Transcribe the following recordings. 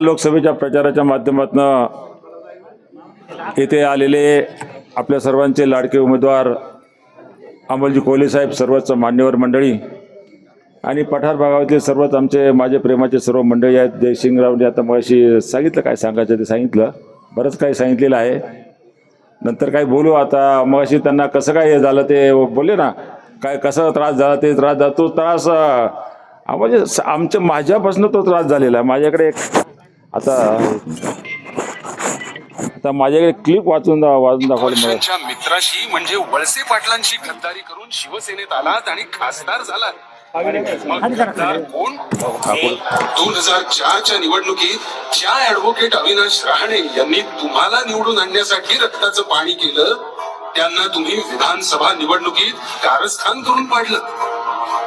लोकसभेच्या प्रचाराच्या माध्यमातून येथे आलेले आपल्या सर्वांचे लाडके उमेदवार अमोलजी कोहली साहेब सर्वच मान्यवर मंडळी आणि पठार भागातील सर्वच आमचे माझे प्रेमाचे सर्व मंडळी आहेत. जयसिंगरावने आता मगाशी सांगितलं काय सांगायचं ते सांगितलं. बरंच काही सांगितलेलं आहे. नंतर काही बोलू आता. मगाशी त्यांना कसं काय हे झालं ते बोलले ना काय कसा त्रास झाला ते त्रास झाला तो त्रास म्हणजे आमच्या माझ्यापासून तो त्रास झालेला. आहे माझ्याकडे एक आता आता माझ्याकडे क्लिप वाचून दा वाचून दाखवलं मला. मित्राशी म्हणजे वळसे पाटलांशी गद्दारी करून शिवसेनेत आलात आणि खासदार झालात. मग गद्दार कोण? दोन हजार चारच्या निवडणुकीत ज्या ऍडव्होकेट अविनाश रहाणे यांनी तुम्हाला निवडून आणण्यासाठी रक्ताचं पाणी केलं त्यांना तुम्ही विधानसभा निवडणुकीत कारस्थान करून पाडलं.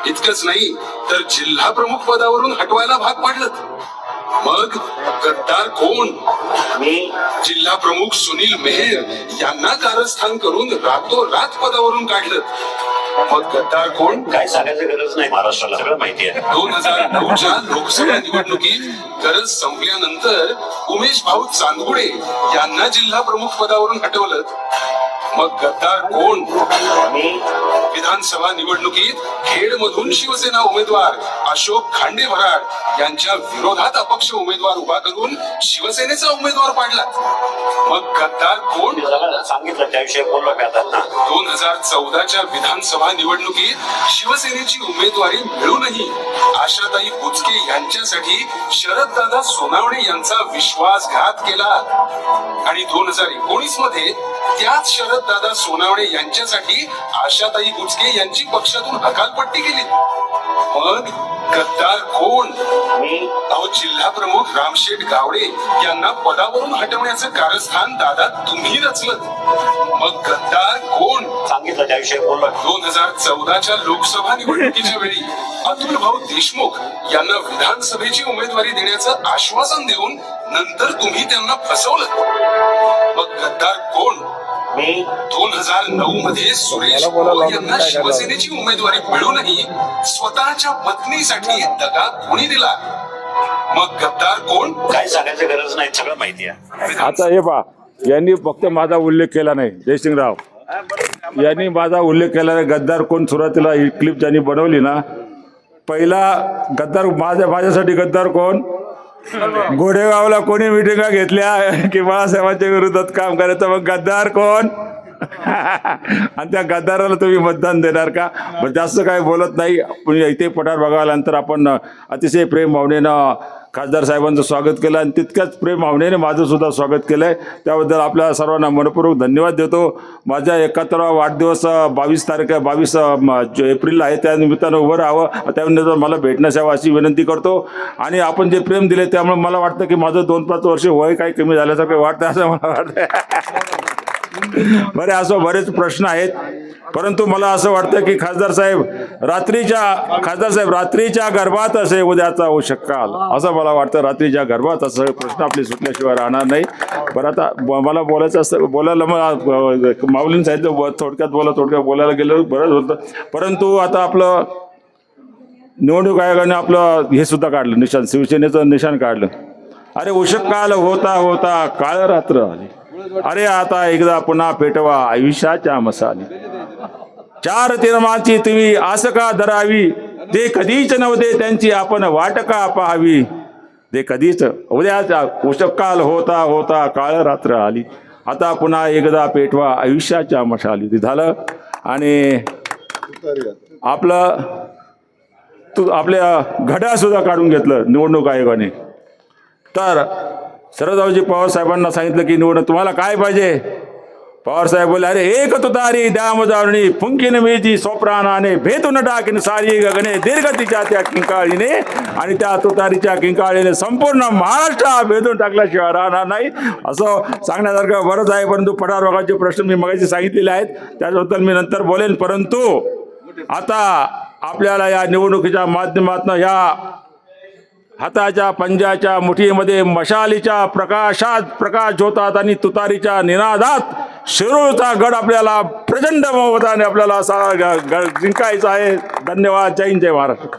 इतकंच नाही तर जिल्हा प्रमुख पदावरून हटवायला भाग पाडलं. मग गद्दार कोण? जिल्हा प्रमुख सुनील मेहर यांना कारस्थान करून रातोरात पदावरून काढलं. मग गद्दार कोण? काय सांगायची गरज नाही महाराष्ट्राला सगळं माहिती आहे. दोन हजार नऊच्या लोकसभा निवडणुकीत गरज संपल्यानंतर उमेश भाऊ चांदगुडे यांना जिल्हा प्रमुख पदावरून हटवलं. मग गद्दार कोण? विधानसभा निवडणुकीत खेड मधून शिवसेना उमेदवार अशोक खांडे भराड यांच्या विरोधात अपक्ष उमेदवार उभा करून शिवसेनेचा उमेदवार पाडला. मग गद्दार कोण? सांगितलं त्याविषयी बोललो मी आता. दोन हजार चौदाच्या विधानसभा निवडणुकीत शिवसेनेची उमेदवारी मिळूनही आशाताई बुचके यांच्यासाठी शरददादा सोनावणे यांचा विश्वासघात केला. आणि दोन हजार एकोणीसमध्ये त्याच शरददादा सोनावणे यांच्यासाठी आशाताई बुचके यांची पक्षातून हकालपट्टी केली. मग गद्दार कोण? अहो जिल्हा प्रमुख रामशेठ गावडे यांना पदावरून हटवण्याचं कारस्थान दादा तुम्ही रचलं. मग गद्दार कोण? सांगितलं त्याविषयी बोललो. दोन हजार चौदाच्या लोकसभा निवडणुकीच्या वेळी अतुल भाऊ देशमुख यांना विधानसभेची उमेदवारी देण्याचं आश्वासन देऊन नंतर तुम्ही त्यांना फसवलं. मग गद्दार दोन हजार नऊ मध्ये सुरेश यांना? शिवसेनेची उमेदवारी मिळूनही स्वतःच्या पत्नीसाठी दगा कोणी दिला? मग गद्दार कोण? काय सांगायची गरज नाही सगळं माहिती आहे. आता हे पहा यांनी फक्त माझा उल्लेख केला नाही जयसिंगराव. यांनी माझा उल्लेख केला नाही गद्दार कोण सुरुवातीला ही क्लिप ज्यांनी बनवली ना पहिला गद्दार माझ्या माझ्यासाठी गद्दार कोण? गोडेगावला कोणी मिटिंगा घेतल्या? की बाळासाहेबांच्या विरोधात काम करायचं? मग गद्दार कोण? आणि त्या गद्दाराला तुम्ही मतदान देणार का? पण जास्त काय बोलत नाही. पण इथे पठार बघाल्यानंतर आपण अतिशय प्रेम भावनेनं खासदार साहेबांचं स्वागत केलं आणि तितक्याच प्रेम भावनेने माझं सुद्धा स्वागत केलं आहे त्याबद्दल आपल्या सर्वांना मनपूर्वक धन्यवाद देतो. माझ्या एकाहत्तरावा वाढदिवस बावीस तारीख बावीस एप्रिलला आहे. त्या निमित्तानं उभं राहावं. त्यानंतर मला भेटण्यास यावं अशी विनंती करतो. आणि आपण जे प्रेम दिले त्यामुळे मला वाटतं की माझं दोन पाच वर्ष वय काही कमी झाल्यासारखं वाटतं असं मला वाटतं बरे असं बरेच प्रश्न आहेत. परंतु मला असं वाटतं की खासदार साहेब रात्रीच्या खासदार साहेब रात्रीच्या गर्भात असे उद्याचा होऊ शकाल. असं मला वाटतं रात्रीच्या गर्भात असं प्रश्न आपले सुटल्याशिवाय राहणार नाही. बरं आता मला बोलायचं असतं बोलायला मग माऊलीन सांगितलं थोडक्यात बोला थोडक्यात बोलायला गेलं बरंच होतं. परंतु आता आपलं निवडणूक आयोगाने आपलं हे सुद्धा काढलं निशाण शिवसेनेचं निशाण काढलं. अरे उशकाल होता होता काळ रात्र आली. अरे आता एकदा पुन्हा पेटवा आयुष्याच्या मसाली. चार तिरमाची तुम्ही आस का धरावी? ते कधीच नव्हते त्यांची आपण वाट का पाहावी? ते कधीच. उद्याचा उशकाल होता होता काळ रात्र आली. आता पुन्हा एकदा पेटवा आयुष्याच्या मशाली. ते झालं. आणि आपलं तू आपल्या घड्यासुद्धा काढून घेतलं निवडणूक आयोगाने. तर शरदरावजी पवार साहेबांना सांगितलं की निवडणूक तुम्हाला काय पाहिजे? पवारसाहेब बोलले अरे एक तुतारी दामदारणी फुंकीन मेजी सोप्राणाने भेतून टाकीन सारी गगने दीर्घ तिच्या त्या किंकाळीने आणि त्या तुतारीच्या किंकाळीने संपूर्ण महाराष्ट्र भेदून टाकल्याशिवाय राहणार नाही. असं सांगण्यासारखं बरंच आहे परंतु पठारोगाचे प्रश्न मी मगाशी सांगितलेले आहेत. त्याबद्दल मी नंतर बोलेन परंतु आता आपल्याला या निवडणुकीच्या माध्यमातून या हाताच्या पंजाच्या मुठीमध्ये मशालीच्या प्रकाशात प्रकाश होतात आणि तुतारीच्या निनादात शिरूरचा गड आपल्याला प्रचंड मताने आपल्याला असा ग- ग- जिंकायचा आहे. धन्यवाद. जय हिंद जय महाराष्ट्र.